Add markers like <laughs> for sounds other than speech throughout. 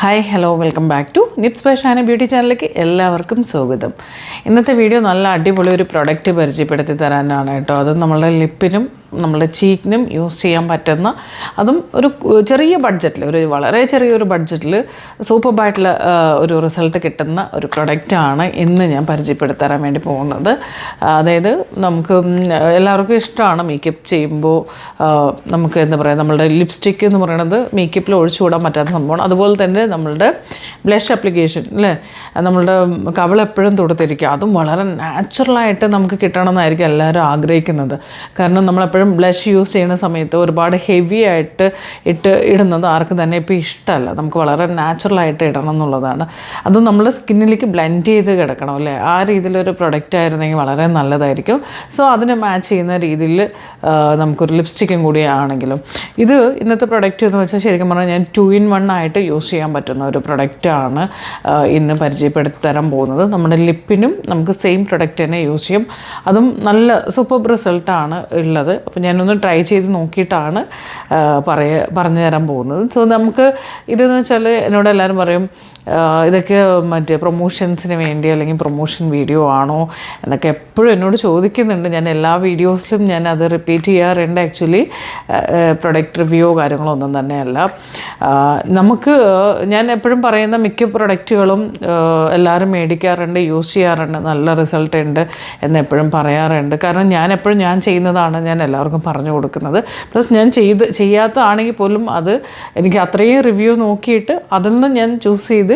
Hi hello welcome back to tips by Shana beauty ചാനലിലേക്ക് എല്ലാവർക്കും സ്വാഗതം. ഇന്നത്തെ വീഡിയോ നല്ല അടിപൊളി ഒരു പ്രൊഡക്റ്റ് പരിചയപ്പെടുത്തി തരാനാണ് കേട്ടോ. അത് നമ്മളുടെ ലിപ്പിനും നമ്മുടെ ചീക്കിനും യൂസ് ചെയ്യാൻ പറ്റുന്ന അതും ഒരു ചെറിയ ബഡ്ജറ്റിൽ ഒരു വളരെ ചെറിയൊരു ബഡ്ജറ്റിൽ സൂപ്പർബായിട്ടുള്ള ഒരു റിസൾട്ട് കിട്ടുന്ന ഒരു പ്രൊഡക്റ്റാണ് ഇന്ന് ഞാൻ പരിചയപ്പെടുത്താൻ വേണ്ടി പോകുന്നത്. അതായത് നമുക്ക് എല്ലാവർക്കും ഇഷ്ടമാണ് മേക്കപ്പ് ചെയ്യുമ്പോൾ നമുക്ക് എന്താ പറയുക നമ്മളുടെ ലിപ്സ്റ്റിക്ക് എന്ന് പറയുന്നത് മേക്കപ്പിൽ ഒഴിച്ചുകൂടാൻ പറ്റാത്ത സംഭവമാണ്. അതുപോലെ തന്നെ നമ്മളുടെ ബ്ലഷ് അപ്ലിക്കേഷൻ അല്ലേ നമ്മളുടെ കവൾ എപ്പോഴും തൊടുത്തിരിക്കുക അതും വളരെ നാച്ചുറലായിട്ട് നമുക്ക് കിട്ടണമെന്നായിരിക്കും എല്ലാവരും ആഗ്രഹിക്കുന്നത്. കാരണം നമ്മളെപ്പോഴും ബ്ലഷ് യൂസ് ചെയ്യുന്ന സമയത്ത് ഒരുപാട് ഹെവി ആയിട്ട് ഇട്ട് ഇടുന്നത് ആർക്കും തന്നെ ഇപ്പോൾ ഇഷ്ടമല്ല. നമുക്ക് വളരെ നാച്ചുറലായിട്ട് ഇടണം എന്നുള്ളതാണ്. അതും നമ്മൾ സ്കിന്നിലേക്ക് ബ്ലെൻഡ് ചെയ്ത് കിടക്കണം അല്ലേ? ആ രീതിയിലൊരു പ്രൊഡക്റ്റ് ആയിരുന്നെങ്കിൽ വളരെ നല്ലതായിരിക്കും. സോ അതിന് മാച്ച് ചെയ്യുന്ന രീതിയിൽ നമുക്കൊരു ലിപ്സ്റ്റിക്കും കൂടി ആണെങ്കിലും. ഇത് ഇന്നത്തെ പ്രൊഡക്റ്റ് എന്ന് വെച്ചാൽ ശരിക്കും പറഞ്ഞാൽ ഞാൻ ടു ഇൻ വൺ ആയിട്ട് യൂസ് ചെയ്യാൻ പറ്റുന്ന ഒരു പ്രൊഡക്റ്റാണ് ഇന്ന് പരിചയപ്പെടുത്തി തരാൻ പോകുന്നത്. നമ്മുടെ ലിപ്പിനും നമുക്ക് സെയിം പ്രൊഡക്റ്റ് തന്നെ യൂസ് ചെയ്യും. അതും നല്ല സൂപ്പർ റിസൾട്ടാണ് ഉള്ളത്. അപ്പോൾ ഞാനൊന്ന് ട്രൈ ചെയ്ത് നോക്കിയിട്ടാണ് പറയ പറഞ്ഞു തരാൻ പോകുന്നത്. സോ നമുക്ക് ഇതെന്ന് വെച്ചാൽ എന്നോട് എല്ലാവരും പറയും ഇതൊക്കെ മറ്റേ പ്രൊമോഷൻസിന് വേണ്ടി അല്ലെങ്കിൽ പ്രൊമോഷൻ വീഡിയോ ആണോ എന്നൊക്കെ എപ്പോഴും എന്നോട് ചോദിക്കുന്നുണ്ട്. ഞാൻ എല്ലാ വീഡിയോസിലും ഞാൻ അത് റിപ്പീറ്റ് ചെയ്യാറുണ്ട്. ആക്ച്വലി പ്രൊഡക്റ്റ് റിവ്യൂ കാര്യങ്ങളോ ഒന്നും തന്നെയല്ല. നമുക്ക് ഞാൻ എപ്പോഴും പറയുന്ന മിക്ക പ്രൊഡക്റ്റുകളും എല്ലാവരും മേടിക്കാറുണ്ട് യൂസ് ചെയ്യാറുണ്ട് നല്ല റിസൾട്ട് ഉണ്ട് എന്ന് എപ്പോഴും പറയാറുണ്ട്. കാരണം ഞാൻ എപ്പോഴും ഞാൻ ചെയ്യുന്നതാണ് ഞാൻ എല്ലാവർക്കും പറഞ്ഞു കൊടുക്കുന്നത്. പ്ലസ് ഞാൻ ചെയ്ത് ചെയ്യാത്തതാണെങ്കിൽ പോലും അത് എനിക്ക് അത്രയും റിവ്യൂ നോക്കിയിട്ട് അതിൽ നിന്ന് ഞാൻ ചൂസ് ചെയ്ത്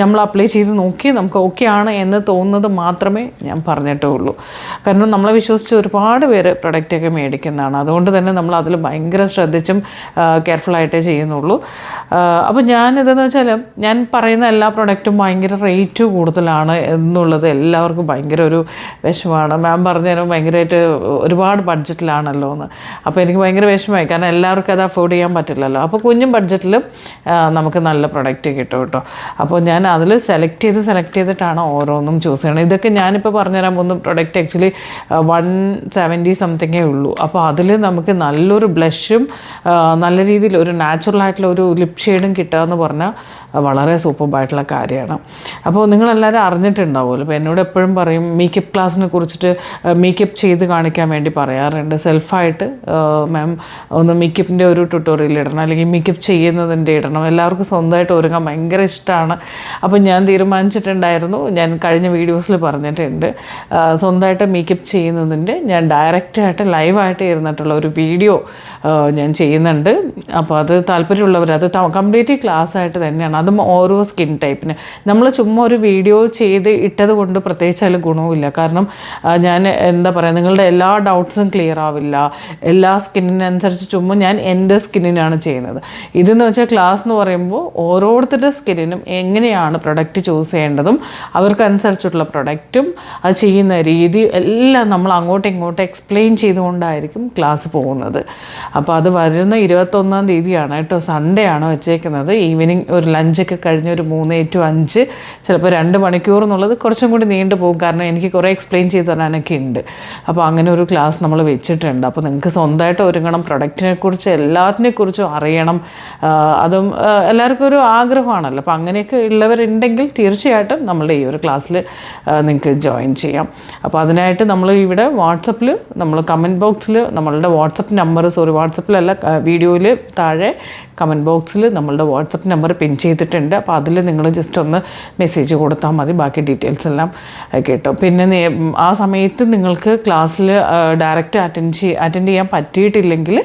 നമ്മൾ അപ്ലൈ ചെയ്ത് നോക്കി നമുക്ക് ഓക്കെ ആണ് എന്ന് തോന്നുന്നത് മാത്രമേ ഞാൻ പറഞ്ഞിട്ടുള്ളൂ. കാരണം നമ്മളെ വിശ്വസിച്ച് ഒരുപാട് പേര് പ്രൊഡക്റ്റൊക്കെ മേടിക്കുന്നതാണ്. അതുകൊണ്ട് തന്നെ നമ്മൾ അതിൽ ഭയങ്കര ശ്രദ്ധിച്ചും കെയർഫുള്ളായിട്ടേ ചെയ്യുന്നുള്ളൂ. അപ്പോൾ ഞാനിതെന്ന് വെച്ചാൽ ഞാൻ പറയുന്ന എല്ലാ പ്രൊഡക്റ്റും ഭയങ്കര റേറ്റ് കൂടുതലാണ് എന്നുള്ളത് എല്ലാവർക്കും ഭയങ്കര ഒരു വിഷമമാണ് മാം പറഞ്ഞുതരും ഭയങ്കരമായിട്ട് ഒരുപാട് ബഡ്ജറ്റിലാണല്ലോ എന്ന്. അപ്പോൾ എനിക്ക് ഭയങ്കര വിഷമമായി. കാരണം എല്ലാവർക്കും അത് അഫോർഡ് ചെയ്യാൻ പറ്റില്ലല്ലോ. അപ്പോൾ കുഞ്ഞും ബഡ്ജറ്റിലും നമുക്ക് നല്ല പ്രൊഡക്റ്റ് കിട്ടും കേട്ടോ. അപ്പോൾ ഞാൻ അതിൽ സെലക്ട് ചെയ്ത് സെലക്ട് ചെയ്തിട്ടാണ് ഓരോന്നും ചൂസ് ചെയ്യണം ഇതൊക്കെ ഞാനിപ്പോൾ പറഞ്ഞുതരാൻ പോകുന്ന പ്രൊഡക്റ്റ് ആക്ച്വലി വൺ സെവന്റി സംതിങ്ങേ ഉള്ളൂ. അപ്പോൾ അതിൽ നമുക്ക് നല്ലൊരു ബ്ലഷും നല്ല രീതിയിൽ ഒരു നാച്ചുറൽ ആയിട്ടുള്ള ഒരു ലിപ് ഷെയ്ഡും കിട്ടുക എന്ന് പറഞ്ഞാൽ വളരെ സൂപ്പർബായിട്ടുള്ള കാര്യമാണ്. അപ്പോൾ നിങ്ങളെല്ലാവരും അറിഞ്ഞിട്ടുണ്ടാവുമല്ലോ. അപ്പോൾ എന്നോട് എപ്പോഴും പറയും മേക്കപ്പ് ക്ലാസ്സിനെ കുറിച്ചിട്ട് മേക്കപ്പ് ചെയ്ത് കാണിക്കാൻ വേണ്ടി പറയാറുണ്ട്. സെൽഫായിട്ട് മാം ഒന്ന് മേക്കപ്പിന്റെ ഒരു ട്യൂട്ടോറിയൽ ഇടണം. അല്ലെങ്കിൽ മേക്കപ്പ് ചെയ്യുന്നതിന്റെ ഇടണം. എല്ലാവർക്കും സ്വന്തമായിട്ട് ഒരുങ്ങാൻ ഭയങ്കര ഇഷ്ടമാണ് അപ്പോൾ ഞാൻ തീരുമാനിച്ചിട്ടുണ്ടായിരുന്നു. ഞാൻ കഴിഞ്ഞ വീഡിയോസിൽ പറഞ്ഞിട്ടുണ്ട്. സ്വന്തമായിട്ട് മേക്കപ്പ് ചെയ്യുന്നതിന്റെ ഞാൻ ഡയറക്റ്റായിട്ട് ലൈവായിട്ട് ഇരുന്നിട്ടുള്ള ഒരു വീഡിയോ ഞാൻ ചെയ്യുന്നുണ്ട്. അപ്പോൾ അത് താല്പര്യമുള്ളവർ അത് കംപ്ലീറ്റ് ക്ലാസ് ആയിട്ട് തന്നെയാണ്. അതും ഓരോ സ്കിൻ ടൈപ്പിന്. നമ്മൾ ചുമ്മാ ഒരു വീഡിയോ ചെയ്ത് ഇട്ടത് കൊണ്ട് പ്രത്യേകിച്ച് അതിൽ ഗുണവുമില്ല. കാരണം ഞാൻ എന്താ പറയുക നിങ്ങളുടെ എല്ലാ ഡൗട്ട്സും ക്ലിയർ ആവില്ല. എല്ലാ സ്കിന്നിനനുസരിച്ച് ചുമ്മാ ഞാൻ എന്റെ സ്കിന്നിനാണ് ചെയ്യുന്നത്. ഇതെന്ന് വെച്ചാൽ ക്ലാസ് എന്ന് പറയുമ്പോൾ ഓരോരുത്തരുടെ സ്കിന്നിനും എങ്ങനെയാണ് പ്രൊഡക്റ്റ് ചൂസ് ചെയ്യേണ്ടതും അവർക്കനുസരിച്ചിട്ടുള്ള പ്രൊഡക്റ്റും അത് ചെയ്യുന്ന രീതി എല്ലാം നമ്മൾ അങ്ങോട്ടും ഇങ്ങോട്ടും എക്സ്പ്ലെയിൻ ചെയ്തുകൊണ്ടായിരിക്കും ക്ലാസ് പോകുന്നത്. അപ്പോൾ അത് വരുന്ന ഇരുപത്തൊന്നാം തീയതിയാണ്. കേട്ടോ സൺഡേ ആണ് വെച്ചേക്കുന്നത്. ഈവനിങ് ഒരു ലഞ്ചൊക്കെ കഴിഞ്ഞ് ഒരു മൂന്ന് ടു അഞ്ച് ചിലപ്പോൾ രണ്ട് മണിക്കൂർ എന്നുള്ളത് കുറച്ചും കൂടി നീണ്ടു പോകും. കാരണം എനിക്ക് കുറേ എക്സ്പ്ലെയിൻ ചെയ്ത് തരാനൊക്കെ ഉണ്ട്. അപ്പോൾ അങ്ങനെ ഒരു ക്ലാസ് നമ്മൾ വെച്ചിട്ടുണ്ട്. അപ്പോൾ നിങ്ങൾക്ക് സ്വന്തമായിട്ട് ഒരുങ്ങണം. പ്രൊഡക്റ്റിനെ കുറിച്ച് എല്ലാത്തിനെ കുറിച്ചും അറിയണം. അതും എല്ലാവർക്കും ഒരു ആഗ്രഹമാണല്ലോ. അപ്പോൾ അങ്ങനെയൊക്കെ ഉള്ളവരുണ്ടെങ്കിൽ തീർച്ചയായിട്ടും നമ്മളുടെ ഈ ഒരു ക്ലാസ്സിൽ നിങ്ങൾക്ക് ജോയിൻ ചെയ്യാം. അപ്പോൾ അതിനായിട്ട് നമ്മൾ ഇവിടെ വാട്സപ്പിൽ നമ്മൾ കമന്റ് ബോക്സിൽ നമ്മളുടെ വാട്സപ്പ് നമ്പർ സോറി വാട്സപ്പിലല്ല വീഡിയോയിൽ താഴെ കമന്റ് ബോക്സിൽ നമ്മളുടെ വാട്സപ്പ് നമ്പർ പിൻ ചെയ്തിട്ടുണ്ട്. അപ്പോൾ അതിൽ നിങ്ങൾ ജസ്റ്റ് ഒന്ന് മെസ്സേജ് കൊടുത്താൽ മതി. ബാക്കി ഡീറ്റെയിൽസ് എല്ലാം കേട്ടോ. പിന്നെ ആ സമയത്ത് നിങ്ങൾക്ക് ക്ലാസ്സിൽ ഡയറക്റ്റ് അറ്റൻഡ് ചെയ്യ അറ്റൻഡ് ചെയ്യാൻ പറ്റിയിട്ടില്ലെങ്കിൽ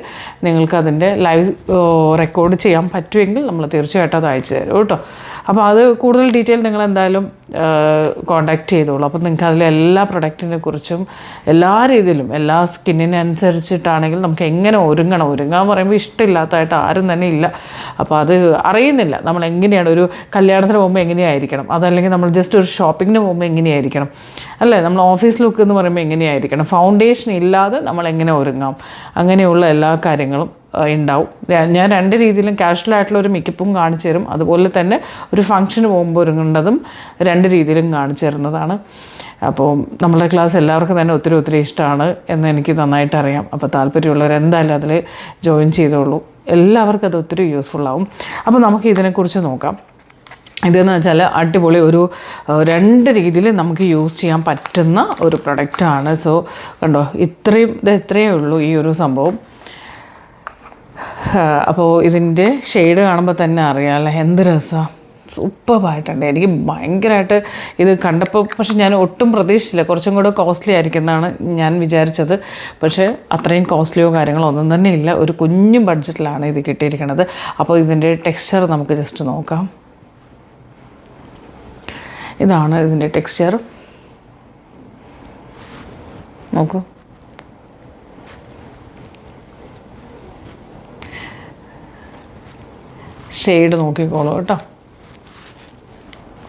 നിങ്ങൾക്ക് അതിന്റെ ലൈവ് റെക്കോർഡ് ചെയ്യാൻ പറ്റുമെങ്കിൽ നമ്മൾ തീർച്ചയായിട്ടും അത് അയച്ചു തരും കേട്ടോ. അപ്പോൾ അത് കൂടുതൽ ഡീറ്റെയിൽ നിങ്ങൾ എന്തായാലും കോണ്ടാക്ട് ചെയ്തോളൂ. അപ്പോൾ നിങ്ങൾക്ക് അതിൽ എല്ലാ പ്രൊഡക്റ്റിനെ കുറിച്ചും എല്ലാ രീതിയിലും എല്ലാ സ്കിന്നിനനുസരിച്ചിട്ടാണെങ്കിൽ നമുക്ക് എങ്ങനെ ഒരുങ്ങണം? ഒരുങ്ങാൻ പറയുമ്പോൾ ഇഷ്ടമില്ലാത്തതായിട്ട് ആരും തന്നെ ഇല്ല. അപ്പോൾ അത് അറിയുന്നില്ല. നമ്മൾ എങ്ങനെയാണ്? ഒരു കല്യാണത്തിന് പോകുമ്പോൾ എങ്ങനെയായിരിക്കണം? അതല്ലെങ്കിൽ നമ്മൾ ജസ്റ്റ് ഒരു ഷോപ്പിങ്ങിന് പോകുമ്പോൾ എങ്ങനെയായിരിക്കണം? അല്ലേ? നമ്മൾ ഓഫീസ് ലുക്ക് എന്ന് പറയുമ്പോൾ എങ്ങനെയായിരിക്കണം? ഫൗണ്ടേഷൻ ഇല്ലാതെ നമ്മൾ എങ്ങനെ ഒരുങ്ങാം? അങ്ങനെയുള്ള എല്ലാ കാര്യങ്ങളും ഉണ്ടാവും ഞാൻ- രണ്ട് രീതിയിലും കാഷ്വൽ ആയിട്ടുള്ള ഒരു മിക്കപ്പും കാണിച്ചു തരും. അതുപോലെ തന്നെ ഒരു ഫംഗ്ഷന് പോകുമ്പോൾ ഒരുങ്ങേണ്ടതും രണ്ട് രീതിയിലും കാണിച്ചു തരുന്നതാണ്. അപ്പോൾ നമ്മുടെ ക്ലാസ് എല്ലാവർക്കും തന്നെ ഒത്തിരി ഒത്തിരി ഇഷ്ടമാണ് എന്ന് എനിക്ക് നന്നായിട്ട് അറിയാം അപ്പോൾ താല്പര്യമുള്ളവർ എന്തായാലും അതിൽ ജോയിൻ ചെയ്തോളൂ. എല്ലാവർക്കും അത് ഒത്തിരി യൂസ്ഫുൾ ആവും. അപ്പോൾ നമുക്ക് ഇതിനെക്കുറിച്ച് നോക്കാം. ഇതെന്ന് വെച്ചാൽ അടിപൊളി ഒരു രണ്ട് രീതിയിൽ നമുക്ക് യൂസ് ചെയ്യാൻ പറ്റുന്ന ഒരു പ്രൊഡക്റ്റാണ് സോ കണ്ടോ ഇത്രയും ഇത് ഇത്രയേ ഉള്ളൂ ഈ ഒരു സംഭവം. അപ്പോൾ ഇതിന്റെ ഷെയ്ഡ് കാണുമ്പോൾ തന്നെ അറിയാമല്ലോ എന്ത് രസമാണ് സൂപ്പറായിട്ടുണ്ട് എനിക്ക് ഭയങ്കരമായിട്ട് ഇത് കണ്ടപ്പോൾ പക്ഷെ ഞാൻ ഒട്ടും പ്രതീക്ഷിച്ചില്ല. കുറച്ചും കൂടെ കോസ്റ്റ്ലി ആയിരിക്കുമെന്നാണ് ഞാൻ വിചാരിച്ചത്. പക്ഷേ അത്രയും കോസ്റ്റ്ലിയോ കാര്യങ്ങളോ ഒന്നും തന്നെ ഇല്ല. ഒരു കുഞ്ഞു ബഡ്ജറ്റിലാണ് ഇത് കിട്ടിയിരിക്കുന്നത്. അപ്പോൾ ഇതിന്റെ ടെക്സ്ചർ നമുക്ക് ജസ്റ്റ് നോക്കാം. ഇതാണ് ഇതിന്റെ ടെക്സ്ചർ നോക്കൂ. ഷെയ്ഡ് നോക്കിക്കോളൂ കേട്ടോ.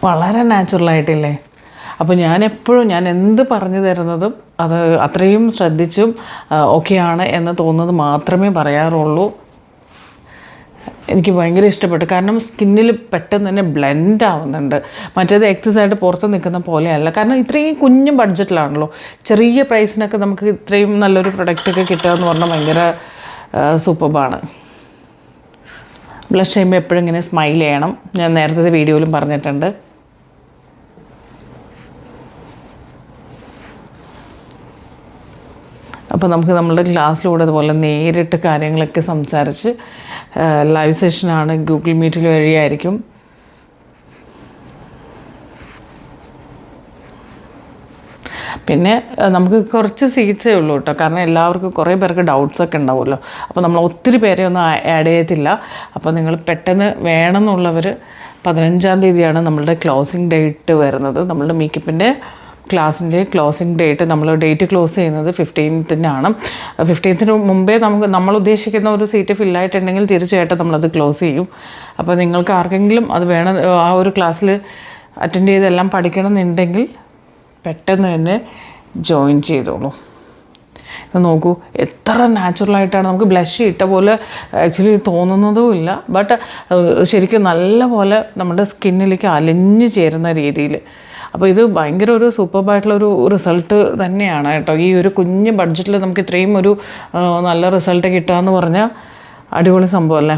വളരെ നാച്ചുറലായിട്ടില്ലേ അപ്പോൾ ഞാൻ എപ്പോഴും ഞാൻ എന്ത് പറഞ്ഞു തരുന്നതും അത് അത്രയും ശ്രദ്ധിച്ചും ഓക്കെയാണ് എന്ന് തോന്നുന്നത് മാത്രമേ പറയാറുള്ളൂ. എനിക്ക് ഭയങ്കര ഇഷ്ടപ്പെട്ടു. കാരണം സ്കിന്നിൽ പെട്ടെന്ന് തന്നെ ബ്ലെൻഡ് ആവുന്നുണ്ട്. മറ്റേത് എക്സസൈസായിട്ട് പുറത്ത് നിൽക്കുന്ന പോലെയല്ല. കാരണം ഇത്രയും കുഞ്ഞും ബഡ്ജറ്റിലാണല്ലോ ചെറിയ പ്രൈസിനൊക്കെ നമുക്ക് ഇത്രയും നല്ലൊരു പ്രൊഡക്റ്റൊക്കെ കിട്ടുക എന്ന് പറഞ്ഞാൽ ഭയങ്കര സൂപ്പർബാണ് ബ്ലഷ് ചെയ്യുമ്പോൾ എപ്പോഴും ഇങ്ങനെ സ്മൈൽ ചെയ്യണം. ഞാൻ നേരത്തെ വീഡിയോയിലും പറഞ്ഞിട്ടുണ്ട്. അപ്പോൾ നമുക്ക് നമ്മുടെ ക്ലാസ്സിലൂടെ അതുപോലെ നേരിട്ട് കാര്യങ്ങളൊക്കെ സംസാരിച്ച് ലൈവ് സെഷനാണ് ഗൂഗിൾ മീറ്റിൽ വഴിയായിരിക്കും. പിന്നെ നമുക്ക് കുറച്ച് സീറ്റ്സേ ഉള്ളൂ കേട്ടോ കാരണം എല്ലാവർക്കും കുറേ പേർക്ക് ഡൗട്ട്സൊക്കെ ഉണ്ടാവുമല്ലോ. അപ്പോൾ നമ്മൾ ഒത്തിരി പേരെ ഒന്നും ആഡ് ചെയ്യത്തില്ല. അപ്പോൾ നിങ്ങൾ പെട്ടെന്ന് വേണമെന്നുള്ളവർ പതിനഞ്ചാം തീയതിയാണ് നമ്മളുടെ ക്ലോസിംഗ് ഡേറ്റ് വരുന്നത്. നമ്മളുടെ മേക്കപ്പിന്റെ ക്ലാസ്സിന്റെ ക്ലോസിംഗ് ഡേറ്റ് നമ്മൾ ഡേറ്റ് ക്ലോസ് ചെയ്യുന്നത് ഫിഫ്റ്റീൻത്തിനാണ് ഫിഫ്റ്റീൻത്തിന് മുമ്പേ നമുക്ക് നമ്മൾ ഉദ്ദേശിക്കുന്ന ഒരു സീറ്റ് ഫില്ലായിട്ടുണ്ടെങ്കിൽ തീർച്ചയായിട്ടും നമ്മളത് ക്ലോസ് ചെയ്യും. അപ്പോൾ നിങ്ങൾക്ക് ആർക്കെങ്കിലും അത് വേണം ആ ഒരു ക്ലാസ്സിൽ അറ്റൻഡ് ചെയ്തെല്ലാം പഠിക്കണമെന്നുണ്ടെങ്കിൽ പെട്ടെന്ന് തന്നെ ജോയിൻ ചെയ്തോളൂ. നോക്കൂ എത്ര നാച്ചുറലായിട്ടാണ് നമുക്ക് ബ്ലഷ് ഇട്ട പോലെ ആക്ച്വലി തോന്നുന്നതും ഇല്ല. ബട്ട് ശരിക്കും നല്ല പോലെ നമ്മുടെ സ്കിന്നിലേക്ക് അലിഞ്ഞു ചേരുന്ന രീതിയിൽ അപ്പോൾ ഇത് ഭയങ്കര ഒരു സൂപ്പർബായിട്ടുള്ള ഒരു റിസൾട്ട് തന്നെയാണ് കേട്ടോ. ഈ ഒരു കുഞ്ഞ് ബഡ്ജറ്റിൽ നമുക്ക് ഇത്രയും ഒരു നല്ല റിസൾട്ട് കിട്ടുക എന്ന് പറഞ്ഞാൽ അടിപൊളി സംഭവമല്ലേ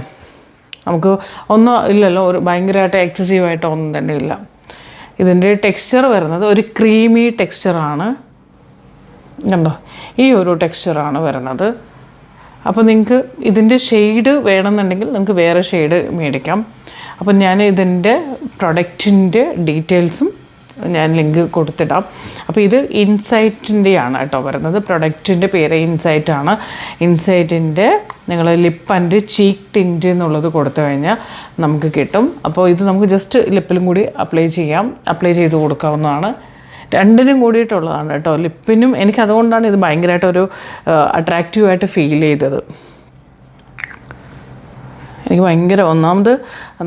നമുക്ക് ഒന്നും ഇല്ലല്ലോ ഒരു ഭയങ്കരമായിട്ട് എക്സസീവായിട്ടോ ഒന്നും തന്നെ ഇല്ല. ഇതിന്റെ ടെക്സ്ചർ വരുന്നത് ഒരു ക്രീമി ടെക്സ്ചറാണ് കണ്ടോ? ഈ ഒരു ടെക്സ്ചറാണ് വരുന്നത്. അപ്പോൾ നിങ്ങൾക്ക് ഇതിന്റെ ഷെയ്ഡ് വേണമെന്നുണ്ടെങ്കിൽ നിങ്ങൾക്ക് വേറെ ഷെയ്ഡ് മേടിക്കാം. അപ്പോൾ ഞാൻ ഇതിന്റെ പ്രൊഡക്റ്റിന്റെ ഡീറ്റെയിൽസും ഞാൻ ലിങ്ക് കൊടുത്തിടാം. അപ്പോൾ ഇത് ഇൻസൈറ്റിന്റെയാണ് കേട്ടോ വരുന്നത്. പ്രൊഡക്റ്റിന്റെ പേര് ഇൻസൈറ്റ് ആണ് ഇൻസൈറ്റിന്റെ നിങ്ങൾ ലിപ്പ് ആൻഡ് ചീക്ക് ടിന്റ് എന്നുള്ളത് കൊടുത്തു കഴിഞ്ഞാൽ നമുക്ക് കിട്ടും. അപ്പോൾ ഇത് നമുക്ക് ജസ്റ്റ് ലിപ്പിലും കൂടി അപ്ലൈ ചെയ്യാം. അപ്ലൈ ചെയ്ത് കൊടുക്കാവുന്നതാണ്. രണ്ടിനും കൂടിയിട്ടുള്ളതാണ് കേട്ടോ. ലിപ്പിനും എനിക്ക് അതുകൊണ്ടാണ് ഇത് ഭയങ്കരമായിട്ടൊരു അട്രാക്റ്റീവായിട്ട് ഫീൽ ചെയ്തത്. എനിക്ക് ഭയങ്കര ഒന്നാമത്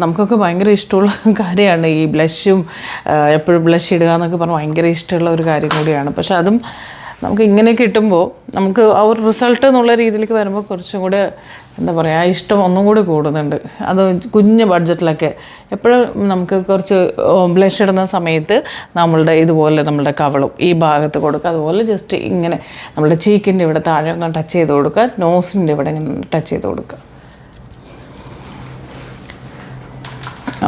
നമുക്കൊക്കെ ഭയങ്കര ഇഷ്ടമുള്ള <laughs> കാര്യമാണ് ഈ ബ്ലഷും എപ്പോഴും ബ്ലഷ് ഇടുക എന്നൊക്കെ പറഞ്ഞാൽ ഭയങ്കര ഇഷ്ടമുള്ള ഒരു കാര്യം കൂടിയാണ്. പക്ഷെ അതും നമുക്ക് ഇങ്ങനെ കിട്ടുമ്പോൾ നമുക്ക് ആ ഒരു റിസൾട്ട് എന്നുള്ള രീതിയിലേക്ക് വരുമ്പോൾ കുറച്ചും കൂടെ എന്താ പറയുക ആ ഇഷ്ടം ഒന്നും കൂടി കൂടുന്നുണ്ട്. അത് കുഞ്ഞ് ബഡ്ജറ്റിലൊക്കെ എപ്പോഴും നമുക്ക് കുറച്ച് ബ്ലഷ് ഇടുന്ന സമയത്ത് നമ്മളുടെ ഇതുപോലെ നമ്മളുടെ കവളും ഈ ഭാഗത്ത് കൊടുക്കുക. അതുപോലെ ജസ്റ്റ് ഇങ്ങനെ നമ്മുടെ ചീക്കിന്റെ ഇവിടെ താഴെ ഒന്ന് ടച്ച് ചെയ്ത് കൊടുക്കുക നോസിന്റെ ഇവിടെ ഇങ്ങനെ ടച്ച് ചെയ്ത് കൊടുക്കുക.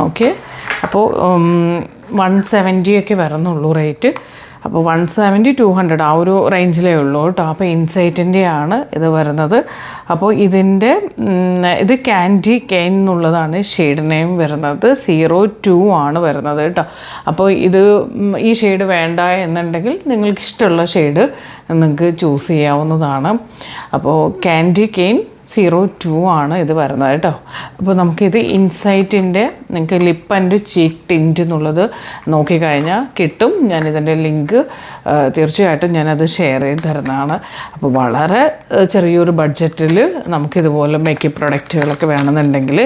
ഓക്കെ. അപ്പോൾ വൺ സെവന്റി ഒക്കെ വരുന്നുള്ളൂ റേറ്റ്. അപ്പോൾ വൺ സെവന്റി ടു ഹൺഡ്രഡ് ആ ഒരു റേഞ്ചിലേ ഉള്ളൂ കേട്ടോ. അപ്പോൾ ഇൻസൈറ്റിന്റെ ആണ് ഇത് വരുന്നത്. അപ്പോൾ ഇതിന്റെ ഇത് ക്യാൻഡി കെയിൻ എന്നുള്ളതാണ് ഷെയ്ഡ് നെയിം വരുന്നത്. സീറോ ടു ആണ് വരുന്നത് കേട്ടോ. അപ്പോൾ ഇത് ഈ ഷെയ്ഡ് വേണ്ട എന്നുണ്ടെങ്കിൽ നിങ്ങൾക്ക് ഇഷ്ടമുള്ള ഷെയ്ഡ് നിങ്ങൾക്ക് ചൂസ് ചെയ്യാവുന്നതാണ്. അപ്പോൾ ക്യാൻഡി കെയിൻ സീറോ ടു ആണ് ഇത് വരുന്നത് കേട്ടോ. അപ്പോൾ നമുക്കിത് ഇൻസൈറ്റിന്റെ നിങ്ങൾക്ക് ലിപ്പ് ആൻഡ് ചീക്ക് ടിന്റ് എന്നുള്ളത് നോക്കിക്കഴിഞ്ഞാൽ കിട്ടും. ഞാനിതിന്റെ ലിങ്ക് തീർച്ചയായിട്ടും ഞാനത് ഷെയർ ചെയ്ത് തരുന്നതാണ്. അപ്പോൾ വളരെ ചെറിയൊരു ബഡ്ജറ്റിൽ നമുക്കിതുപോലെ മേക്കപ്പ് പ്രൊഡക്റ്റുകളൊക്കെ വേണമെന്നുണ്ടെങ്കിൽ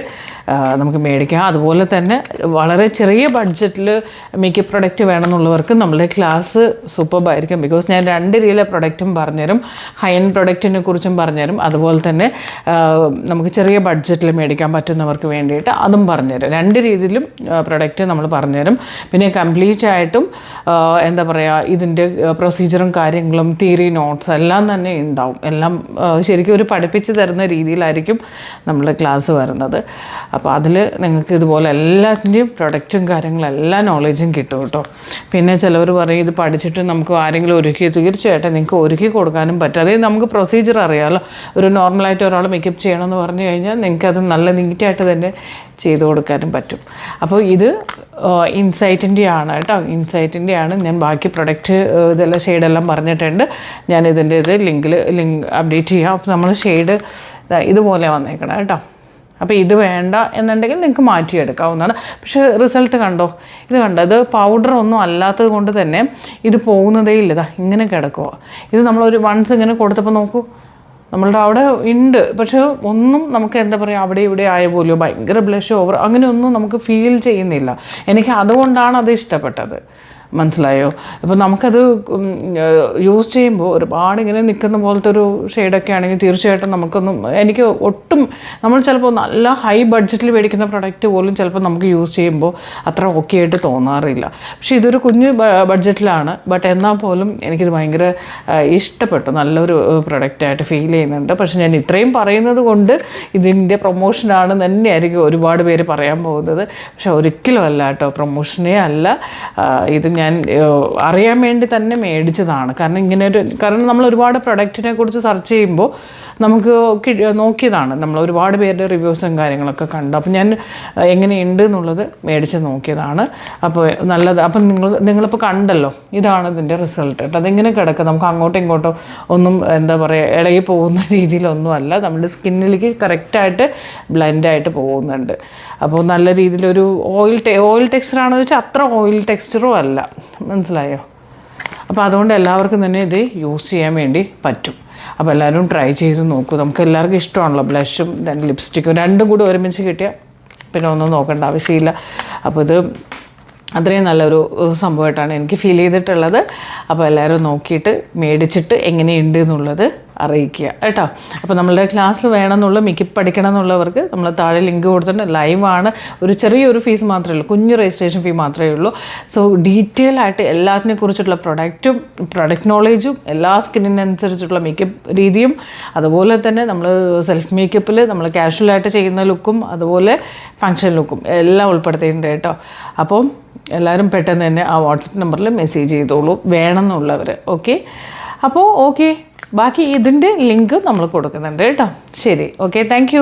നമുക്ക് മേടിക്കാം. അതുപോലെ തന്നെ വളരെ ചെറിയ ബഡ്ജറ്റിൽ മേക്കപ്പ് പ്രൊഡക്റ്റ് വേണമെന്നുള്ളവർക്ക് നമ്മുടെ ക്ലാസ് സൂപ്പർബായിരിക്കും ബിക്കോസ് ഞാൻ രണ്ട് രീതിയിലെ പ്രൊഡക്റ്റും പറഞ്ഞുതരും. ഹൈ എൻഡ് പ്രൊഡക്റ്റിനെ കുറിച്ചും പറഞ്ഞുതരും. അതുപോലെ തന്നെ നമുക്ക് ചെറിയ ബഡ്ജറ്റിൽ മേടിക്കാൻ പറ്റുന്നവർക്ക് വേണ്ടിയിട്ട് അതും പറഞ്ഞുതരും. രണ്ട് രീതിയിലും പ്രൊഡക്റ്റ് നമ്മൾ പറഞ്ഞുതരും. പിന്നെ കംപ്ലീറ്റ് ആയിട്ടും എന്താ പറയുക ഇതിന്റെ പ്രൊസീജിയറും കാര്യങ്ങളും തിയറി നോട്ട്സ് എല്ലാം തന്നെ ഉണ്ടാവും. എല്ലാം ശരിക്കും ഒരു പഠിപ്പിച്ച് തരുന്ന രീതിയിലായിരിക്കും നമ്മുടെ ക്ലാസ് വരുന്നത്. അപ്പോൾ അതിൽ നിങ്ങൾക്ക് ഇതുപോലെ എല്ലാത്തിന്റെയും പ്രൊഡക്റ്റും കാര്യങ്ങളും എല്ലാ നോളേജും കിട്ടും കേട്ടോ. പിന്നെ ചിലവർ പറയും ഇത് പഠിച്ചിട്ട് നമുക്ക് ആരെങ്കിലും ഒരുക്കി തീർച്ചയായിട്ടും നിങ്ങൾക്ക് ഒരുക്കി കൊടുക്കാനും പറ്റും. അതായത് നമുക്ക് പ്രൊസീജിയർ അറിയാമല്ലോ ഒരു നോർമലായിട്ട് ഒരാൾ മേക്കപ്പ് ചെയ്യണമെന്ന് പറഞ്ഞു കഴിഞ്ഞാൽ നിങ്ങൾക്കത് നല്ല നീറ്റായിട്ട് തന്നെ ചെയ്തു കൊടുക്കാനും പറ്റും. അപ്പോൾ ഇത് ഇൻസൈറ്റിന്റെ ആണ് കേട്ടോ. ഇൻസൈറ്റിന്റെ ആണ് ഞാൻ ബാക്കി പ്രൊഡക്റ്റ് ഇതെല്ലാം ഷെയ്ഡെല്ലാം പറഞ്ഞിട്ടുണ്ട്. ഞാൻ ഇതിന്റെ ഇത് ലിങ്കിൽ ലിങ്ക് അപ്ഡേറ്റ് ചെയ്യാം. അപ്പോൾ നമ്മൾ ഷെയ്ഡ് ഇതുപോലെ വന്നേക്കണം കേട്ടോ. അപ്പോൾ ഇത് വേണ്ട എന്നുണ്ടെങ്കിൽ നിങ്ങൾക്ക് മാറ്റിയെടുക്കാവുന്നതാണ്. പക്ഷേ റിസൾട്ട് കണ്ടോ? ഇത് കണ്ടോ? ഇത് പൗഡർ ഒന്നും അല്ലാത്തത് കൊണ്ട് തന്നെ ഇത് പോകുന്നതേ ഇല്ല. ഇതാ ഇങ്ങനെ കിടക്കുക ഇത് നമ്മളൊരു വൺസ് ഇങ്ങനെ കൊടുത്തപ്പോൾ നോക്കൂ. നമ്മളുടെ അവിടെ ഉണ്ട്. പക്ഷേ ഒന്നും നമുക്ക് എന്താ പറയുക അവിടെ ഇവിടെ ആയ പോലെയോ ഭയങ്കര ബ്ലഷ് ഓവർ അങ്ങനെയൊന്നും നമുക്ക് ഫീൽ ചെയ്യുന്നില്ല. എനിക്ക് അതുകൊണ്ടാണ് അത് ഇഷ്ടപ്പെട്ടത്. മനസ്സിലായോ? അപ്പോൾ നമുക്കത് യൂസ് ചെയ്യുമ്പോൾ ഒരുപാട് ഇങ്ങനെ നിൽക്കുന്ന പോലത്തെ ഒരു ഷെയ്ഡൊക്കെ ആണെങ്കിൽ തീർച്ചയായിട്ടും നമുക്കൊന്നും എനിക്ക് ഒട്ടും നമ്മൾ ചിലപ്പോൾ നല്ല ഹൈ ബഡ്ജറ്റിൽ മേടിക്കുന്ന പ്രൊഡക്റ്റ് പോലും ചിലപ്പോൾ നമുക്ക് യൂസ് ചെയ്യുമ്പോൾ അത്ര ഓക്കെ ആയിട്ട് തോന്നാറില്ല. പക്ഷേ ഇതൊരു കുഞ്ഞ് ബഡ്ജറ്റിലാണ് ബട്ട് എന്നാൽ പോലും എനിക്കിത് ഭയങ്കര ഇഷ്ടപ്പെട്ടു. നല്ലൊരു പ്രൊഡക്റ്റായിട്ട് ഫീൽ ചെയ്യുന്നുണ്ട്. പക്ഷേ ഞാൻ ഇത്രയും പറയുന്നത് കൊണ്ട് ഇതിന്റെ പ്രൊമോഷനാണ് തന്നെയായിരിക്കും ഒരുപാട് പേര് പറയാൻ പോകുന്നത്. പക്ഷെ ഒരിക്കലും അല്ല കേട്ടോ പ്രൊമോഷനേ അല്ല. ഇത് ഞാൻ അറിയാൻ വേണ്ടി തന്നെ മേടിച്ചതാണ്. കാരണം ഇങ്ങനെ ഒരു കാരണം നമ്മൾ ഒരുപാട് പ്രൊഡക്റ്റിനെ കുറിച്ച് സെർച്ച് ചെയ്യുമ്പോൾ നമുക്ക് നോക്കിയതാണ്. നമ്മൾ ഒരുപാട് പേരുടെ റിവ്യൂസും കാര്യങ്ങളൊക്കെ കണ്ടു. അപ്പോൾ ഞാൻ എങ്ങനെയുണ്ട് എന്നുള്ളത് മേടിച്ച് നോക്കിയതാണ്. അപ്പോൾ നല്ലത് അപ്പം നിങ്ങൾ നിങ്ങളിപ്പോൾ കണ്ടല്ലോ ഇതാണ് ഇതിന്റെ റിസൾട്ട്. കേട്ടോ അതിങ്ങനെ കിടക്കുക നമുക്ക് അങ്ങോട്ടും ഇങ്ങോട്ടോ ഒന്നും എന്താ പറയുക ഇളകി പോകുന്ന <laughs> രീതിയിലൊന്നുമല്ല. നമ്മുടെ സ്കിന്നിലേക്ക് കറക്റ്റായിട്ട് ബ്ലെൻഡായിട്ട് പോകുന്നുണ്ട്. അപ്പോൾ നല്ല രീതിയിലൊരു ഓയിൽ ടെ ഓയിൽ ടെക്സ്ചറാണെന്ന് വെച്ചാൽ അത്ര ഓയിൽ ടെക്സ്ചറും അല്ല. മനസ്സിലായോ? അപ്പോൾ അതുകൊണ്ട് എല്ലാവർക്കും തന്നെ ഇത് യൂസ് ചെയ്യാൻ വേണ്ടി പറ്റും. അപ്പോൾ എല്ലാവരും ട്രൈ ചെയ്ത് നോക്കൂ. നമുക്ക് എല്ലാവർക്കും ഇഷ്ടമാണല്ലോ ബ്ലഷും ദെൻ ലിപ്സ്റ്റിക്കും രണ്ടും കൂടി ഒരുമിച്ച് കിട്ടിയാൽ പിന്നെ ഒന്നും നോക്കേണ്ട ആവശ്യമില്ല. അപ്പോൾ ഇത് അത്രയും നല്ലൊരു സംഭവമായിട്ടാണ് എനിക്ക് ഫീൽ ചെയ്തിട്ടുള്ളത്. അപ്പോൾ എല്ലാവരും നോക്കിയിട്ട് മേടിച്ചിട്ട് എങ്ങനെയുണ്ട് എന്നുള്ളത് അറിയിക്കുക. കേട്ടോ? അപ്പോൾ നമ്മളുടെ ക്ലാസ്സിൽ വേണമെന്നുള്ള മിക്ക പഠിക്കണം എന്നുള്ളവർക്ക് നമ്മൾ താഴെ ലിങ്ക് കൊടുത്തിട്ടുണ്ട്. ലൈവാണ് ഒരു ചെറിയൊരു ഫീസ് മാത്രമേ ഉള്ളൂ. കുഞ്ഞു രജിസ്ട്രേഷൻ ഫീ മാത്രമേ ഉള്ളൂ. സോ ഡീറ്റെയിൽ ആയിട്ട് എല്ലാത്തിനെ കുറിച്ചിട്ടുള്ള പ്രൊഡക്റ്റും പ്രൊഡക്റ്റ് നോളേജും എല്ലാ സ്കിന്നിനനുസരിച്ചുള്ള മേക്കപ്പ് രീതിയും അതുപോലെ തന്നെ നമ്മൾ സെൽഫ് മേക്കപ്പിൽ നമ്മൾ കാഷ്വലായിട്ട് ചെയ്യുന്ന ലുക്കും അതുപോലെ ഫങ്ഷൻ ലുക്കും എല്ലാം ഉൾപ്പെടുത്തിയിട്ടുണ്ട് കേട്ടോ. അപ്പം എല്ലാവരും പെട്ടെന്ന് തന്നെ ആ വാട്സപ്പ് നമ്പറിൽ മെസ്സേജ് ചെയ്തോളൂ. വേണമെന്നുള്ളവർ ഓക്കെ അപ്പോൾ ഓക്കെ ബാക്കി ഇതിന്റെ ലിങ്ക് നമ്മൾ കൊടുക്കുന്നുണ്ട് കേട്ടോ. ശരി ഓക്കെ താങ്ക്